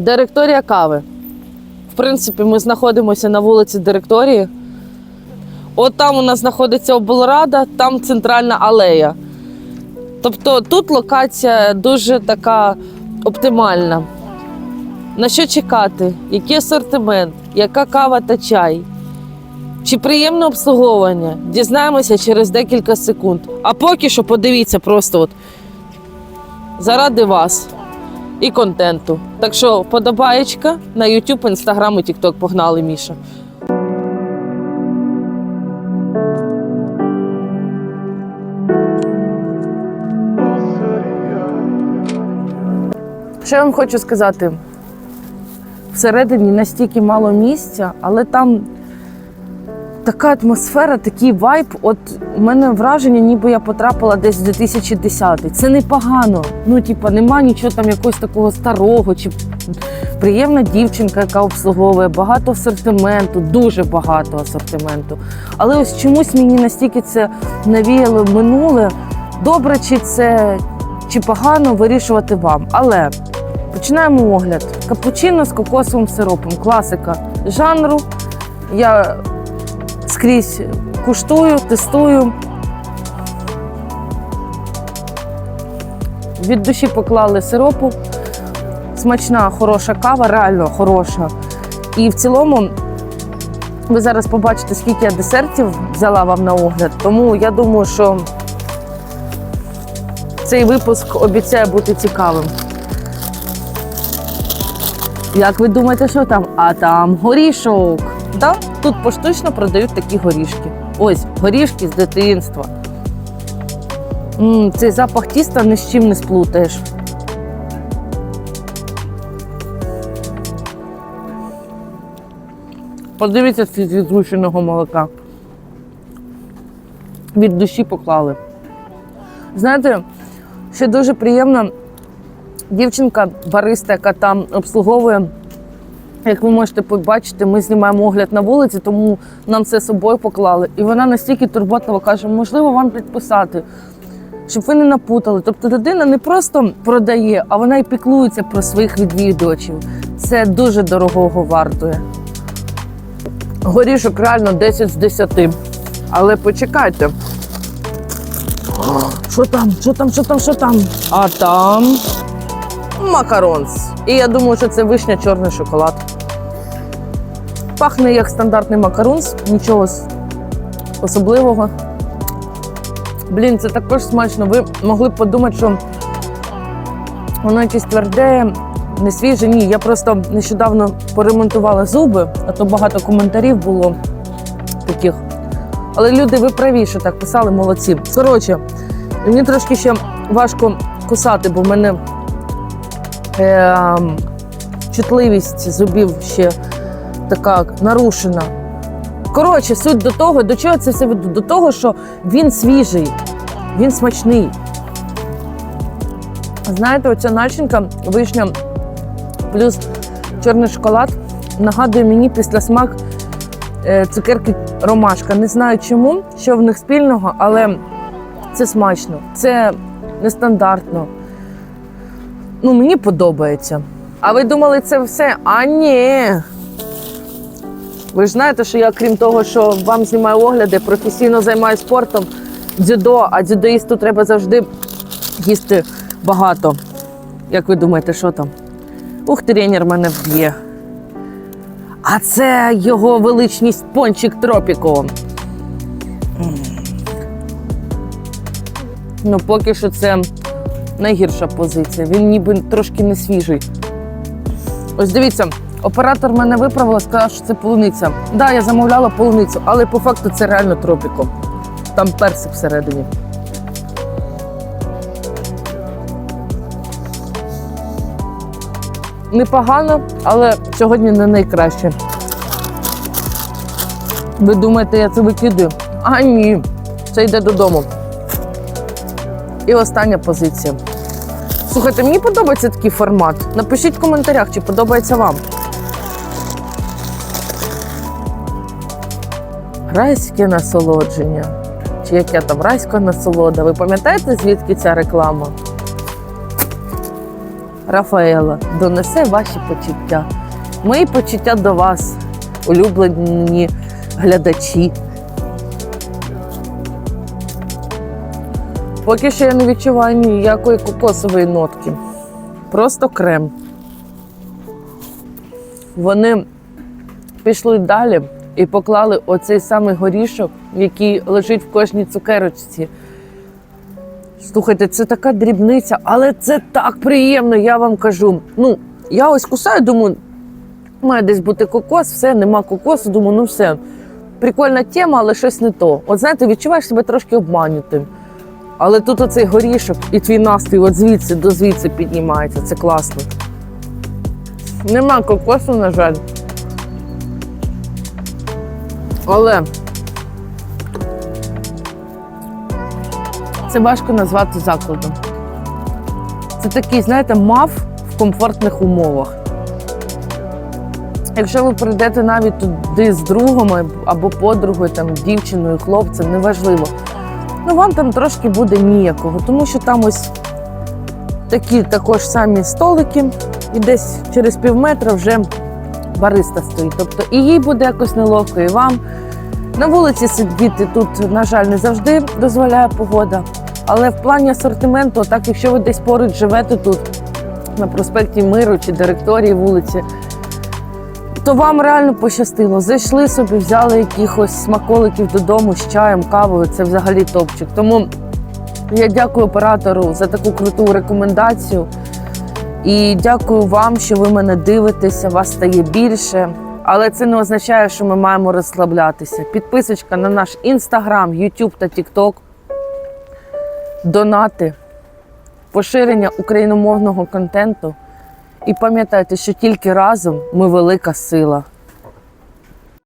Директорія кави. В принципі, ми знаходимося на вулиці Директорії. От там у нас знаходиться облрада, там центральна алея. Тобто тут локація дуже така оптимальна. На що чекати? Який асортимент, яка кава та чай? Чи приємне обслуговування? Дізнаємося через декілька секунд. А поки що подивіться просто от заради вас і контенту. Так що вподобаєчка на YouTube, Instagram і TikTok погнали, Міша. Що вам хочу сказати? Всередині настільки мало місця, але там така атмосфера, такий вайб. От у мене враження, ніби я потрапила десь в 2010 Це непогано. Ну, типа, нема нічого там якогось такого старого чи приємна дівчинка, яка обслуговує, багато асортименту, дуже багато асортименту. Але ось чомусь мені настільки це навіяло минуле. Добре, чи це чи погано вирішувати вам. Але починаємо огляд. Капучино з кокосовим сиропом. Класика жанру. Я скрізь куштую, тестую. Від душі поклали сиропу. Смачна, хороша кава, реально хороша. І в цілому ви зараз побачите, скільки я десертів взяла вам на огляд. Тому я думаю, що цей випуск обіцяє бути цікавим. Як ви думаєте, що там? А там горішок. Да? Тут поштучно продають такі горішки. Ось горішки з дитинства. м цей запах тіста ні з чим не сплутаєш. Подивіться скільки згущеного молока. Від душі поклали. Знаєте, ще дуже приємно дівчинка, бариста, яка там обслуговує. Як ви можете побачити, ми знімаємо огляд на вулиці, тому нам це з собою поклали. І вона настільки турботливо каже, можливо, вам підписати, щоб ви не напутали. Тобто людина не просто продає, а вона і піклується про своїх відвідувачів. Це дуже дорогого вартує. Горішок реально 10 з 10. Але почекайте. Що там? Що там? Що там? Що там? А там макаронс. І я думаю, що це вишня чорний шоколад. Пахне як стандартний макаронс, нічого особливого. Блін, це також смачно. Ви могли б подумати, що воно якесь тверде, не свіже. Ні, я просто нещодавно поремонтувала зуби, а то багато коментарів було таких. Але люди, ви праві, що так писали, молодці. Коротше, мені трошки ще важко кусати, бо в мене чутливість зубів ще така нарушена. Коротше, суть до того, до чого це все веду? До того, що він свіжий, він смачний. Знаєте, оця начинка, вишня плюс чорний шоколад нагадує мені після смак е, цукерки ромашка. Не знаю чому, що в них спільного, але це смачно. Це нестандартно. Ну, мені подобається. А ви думали, це все? А ні. Ви ж знаєте, що я, крім того, що вам знімаю огляди, професійно займаюся спортом дзюдо, а дзюдоїсту треба завжди їсти багато. Як ви думаєте, що там? Ух, тренер мене вб'є. А це його величність пончик тропіко. Ну, поки що це найгірша позиція. Він ніби трошки не свіжий. Ось дивіться, оператор мене виправила, сказав, що це полуниця. Так, да, я замовляла полуницю, але по факту це реально тропіко. Там персик всередині. Непогано, але сьогодні не найкраще. Ви думаєте, я це викидаю? А ні, це йде додому. І остання позиція. Слухайте, мені подобається такий формат. Напишіть в коментарях, чи подобається вам. Райське насолодження. Чи яке там райська насолода? Ви пам'ятаєте, звідки ця реклама? Рафаела донесе ваші почуття. Мої почуття до вас, улюблені глядачі. Поки що я не відчуваю ніякої кокосової нотки. Просто крем. Вони пішли далі і поклали оцей самий горішок, який лежить в кожній цукерочці. Слухайте, це така дрібниця, але це так приємно, я вам кажу. Ну, я ось кусаю, думаю, має десь бути кокос, все, нема кокосу, думаю, ну все. Прикольна тема, але щось не то. От знаєте, відчуваєш себе трошки обманутим. Але тут оцей горішок і твій настрій от звідси до звідси піднімається. Це класно. Нема кокосу, на жаль. Але це важко назвати закладом. Це такий, знаєте, мав в комфортних умовах. Якщо ви прийдете навіть туди з другом або подругою, там, дівчиною, хлопцем, неважливо. Ну, вам там трошки буде ніякого, тому що там ось такі також самі столики, і десь через пів метра вже бариста стоїть. Тобто і їй буде якось неловко, і вам. На вулиці сидіти тут, на жаль, не завжди дозволяє погода. Але в плані асортименту, так якщо ви десь поруч живете тут, на проспекті Миру чи директорії вулиці, то вам реально пощастило. Зайшли собі, взяли якихось смаколиків додому з чаєм, кавою. Це взагалі топчик. Тому я дякую оператору за таку круту рекомендацію. І дякую вам, що ви мене дивитеся, вас стає більше. Але це не означає, що ми маємо розслаблятися. Підписочка на наш інстаграм, Ютуб та Тікток, донати, поширення україномовного контенту. І пам'ятайте, що тільки разом ми велика сила.